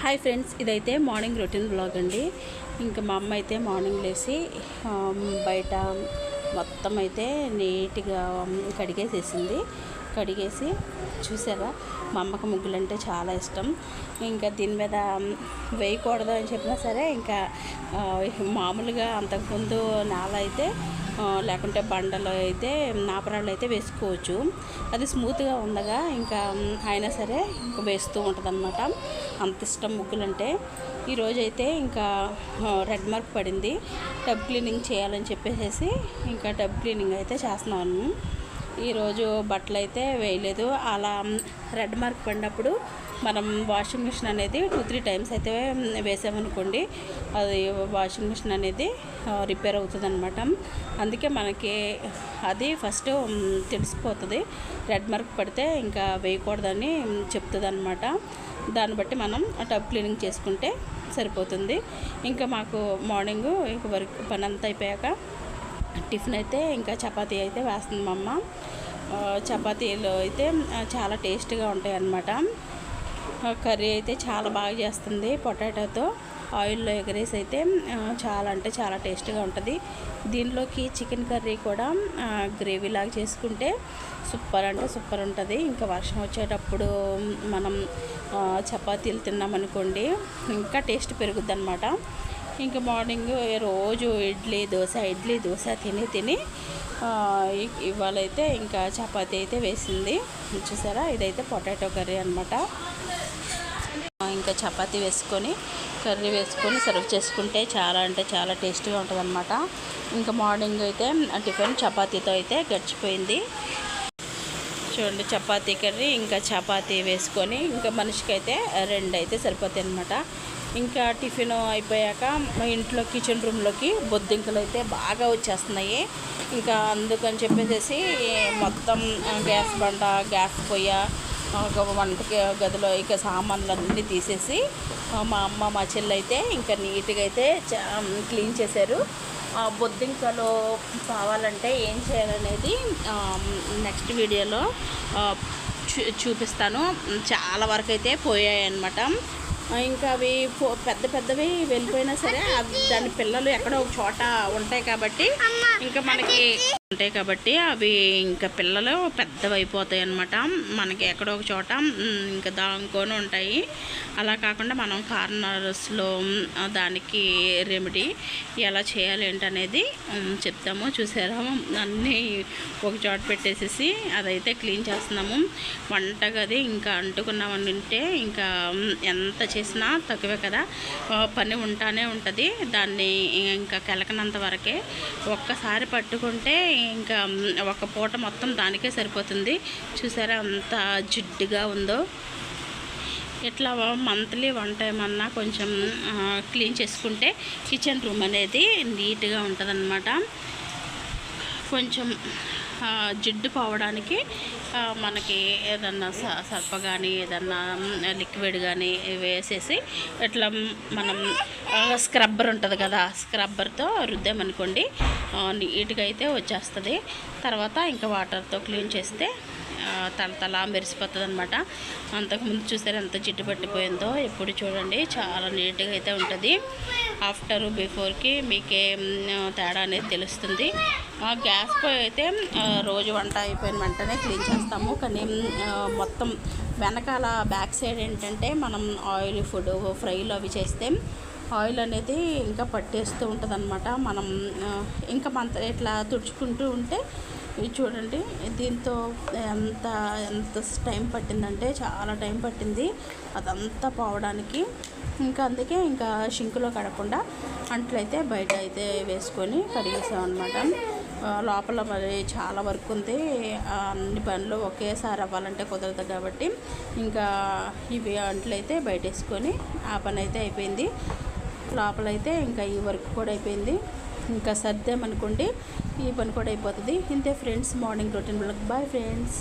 Hi friends ఇదైతే morning routine blog అండి. ఇంకా మా అమ్మ అయితే మార్నింగ్ లేచి బయట మొత్తం అయితే నీట్గా కడిగేసేసింది. కడిగేసి చూసారా? మా అమ్మకు ముగ్గులు అంటే చాలా ఇష్టం. ఇంకా దీని మీద వేయకూడదు అని చెప్పినా సరే ఇంకా మామూలుగా అంతకుముందు నేల అయితే లేకుంటే బండలో అయితే నాపరాళ్ళు అయితే వేసుకోవచ్చు. అది స్మూత్గా ఉండగా ఇంకా అయినా సరే ఇంకా వేస్తూ ఉంటుంది అంత ఇష్టం ముగ్గులంటే. ఈరోజు అయితే ఇంకా రెడ్ మార్క్ పడింది. టబ్ క్లీనింగ్ చేయాలని చెప్పేసి ఇంకా టబ్ క్లీనింగ్ అయితే చేస్తున్నాను. ఈరోజు బట్టలు అయితే వేయలేదు. అలా రెడ్ మార్క్ పడినప్పుడు మనం వాషింగ్ మిషన్ అనేది టూ త్రీ టైమ్స్ అయితే వేసామనుకోండి అది వాషింగ్ మిషన్ అనేది రిపేర్ అవుతుంది అనమాట అందుకే మనకి అది ఫస్ట్ తెలిసిపోతుంది. రెడ్ మార్క్ పడితే ఇంకా వేయకూడదని చెప్తుంది అనమాట దాన్ని బట్టి మనం టబ్ క్లీనింగ్ చేసుకుంటే సరిపోతుంది. ఇంకా మాకు మార్నింగ్ ఇంకా వర్క్ పని అంతా అయిపోయాక టిఫిన్ అయితే ఇంకా చపాతీ అయితే వేస్తుంది మా అమ్మ. చపాతీలు అయితే చాలా టేస్ట్గా ఉంటాయి అన్నమాట కర్రీ అయితే చాలా బాగా చేస్తుంది పొటాటోతో. ఆయిల్లో ఎగరేసి అయితే చాలా అంటే చాలా టేస్ట్గా ఉంటుంది. దీనిలోకి చికెన్ కర్రీ కూడా గ్రేవీ లాగా చేసుకుంటే సూపర్ అంటే సూపర్ ఉంటుంది. ఇంకా వర్షం వచ్చేటప్పుడు మనం చపాతీలు తిన్నామనుకోండి ఇంకా టేస్ట్ పెరుగుద్ది అనమాట ఇంకా మార్నింగ్ రోజు ఇడ్లీ దోశ ఇడ్లీ దోశ తిని తిని ఇవాళైతే ఇంకా చపాతి అయితే వేసింది. చూసారా? ఇదైతే పొటాటో కర్రీ అనమాట ఇంకా చపాతీ వేసుకొని కర్రీ వేసుకొని సర్వ్ చేసుకుంటే చాలా అంటే చాలా టేస్టీగా ఉంటుంది అనమాట ఇంకా మార్నింగ్ అయితే టిఫిన్ చపాతీతో అయితే గడిచిపోయింది. చూడండి చపాతీ కర్రీ ఇంకా చపాతీ వేసుకొని ఇంకా మనిషికి అయితే రెండు అయితే సరిపోతాయి అనమాట ఇంకా టిఫిన్ అయిపోయాక మా ఇంట్లో కిచెన్ రూమ్లోకి బొద్దింకలు అయితే బాగా వచ్చేస్తున్నాయి. ఇంకా అందుకని చెప్పేసి మొత్తం గ్యాస్ బండ గ్యాస్ పొయ్య ఒక వంటకి గదిలో ఇక సామాన్లు అన్నీ తీసేసి మా అమ్మ మా చెల్లి అయితే ఇంకా నీట్గా అయితే క్లీన్ చేశారు. ఆ బొద్దింకలు కావాలంటే ఏం చేయాలనేది నెక్స్ట్ వీడియోలో చూ చూపిస్తాను. చాలా వరకు అయితే పోయాయి అన్నమాట ఇంకా అవి పెద్ద పెద్దవి వెళ్ళిపోయినా సరే అవి దాని పిల్లలు ఎక్కడో ఒక చోట ఉంటాయి కాబట్టి ఇంకా మనకి ఉంటాయి కాబట్టి అవి ఇంకా పిల్లలు పెద్దవైపోతాయి అనమాట మనకి ఎక్కడో ఒక చోట ఇంకా దాంకొని ఉంటాయి. అలా కాకుండా మనం కార్నర్స్లో దానికి రెమెడీ ఎలా చేయాలి ఏంటనేది చెప్తాము. చూసారా? అన్నీ ఒక చోట పెట్టేసేసి అదైతే క్లీన్ చేస్తున్నాము. వంటగది ఇంకా అంటుకున్నామని ఉంటే ఇంకా ఎంత చేసినా తక్కువే కదా. పని ఉంటానే ఉంటుంది. దాన్ని ఇంకా కెలకనంత వరకే ఒక్కసారి పట్టుకుంటే ఇంకా ఒక పూట మొత్తం దానికే సరిపోతుంది. చూసారా అంత జిడ్డుగా ఉందో. ఇట్లా మంత్లీ వన్ టైం అన్నా కొంచెం క్లీన్ చేసుకుంటే కిచెన్ రూమ్ అనేది నీట్గా ఉంటుంది కొంచెం జిడ్డు పోవడానికి మనకి ఏదన్నా స- సర్ప కానీ ఏదన్నా లిక్విడ్ కానీ వేసేసి ఇట్లా మనం స్క్రబ్బర్ ఉంటుంది కదా స్క్రబ్బర్తో రుద్దామనుకోండి నీట్గా అయితే వచ్చేస్తుంది. తర్వాత ఇంకా వాటర్తో క్లీన్ చేస్తే తల తల మెరిసిపోతుంది అనమాట అంతకుముందు చూసారు ఎంత జిడ్డు పట్టిపోయిందో? ఎప్పుడు చూడండి చాలా నీట్గా అయితే ఉంటుంది. ఆఫ్టర్ బిఫోర్కి మీకేం తేడా అనేది తెలుస్తుంది. గ్యాస్ పొయ్యి అయితే రోజు వంట అయిపోయిన వెంటనే క్లీన్ చేస్తాము. కానీ మొత్తం వెనకాల బ్యాక్ సైడ్ ఏంటంటే మనం ఆయిల్ ఫుడ్ ఫ్రైలు అవి చేస్తే ఆయిల్ అనేది ఇంకా పట్టేస్తూ ఉంటుంది అనమాట మనం ఇంకా మన ఇట్లా తుడుచుకుంటూ ఉంటే ఇది చూడండి దీంతో ఎంత ఎంత టైం పట్టిందంటే చాలా టైం పట్టింది. అదంతా పోవడానికి. ఇంకా అందుకే ఇంకా షింకులో కడకుండా అంట్లయితే బయట అయితే వేసుకొని కడిగేసామన్నమాట. లోపల మరి చాలా వర్క్ ఉంది. అన్ని పనులు ఒకేసారి అవ్వాలంటే కుదరదు కాబట్టి ఇంకా ఇవి అంట్లయితే బయట వేసుకొని ఆ పని అయితే అయిపోయింది. లోపలైతే ఇంకా ఈ వర్క్ కూడా అయిపోయింది. ఇంకా సర్దామనుకోండి ఈ పని కూడా అయిపోతుంది. ఇంతే friends morning routine blog. Bye friends.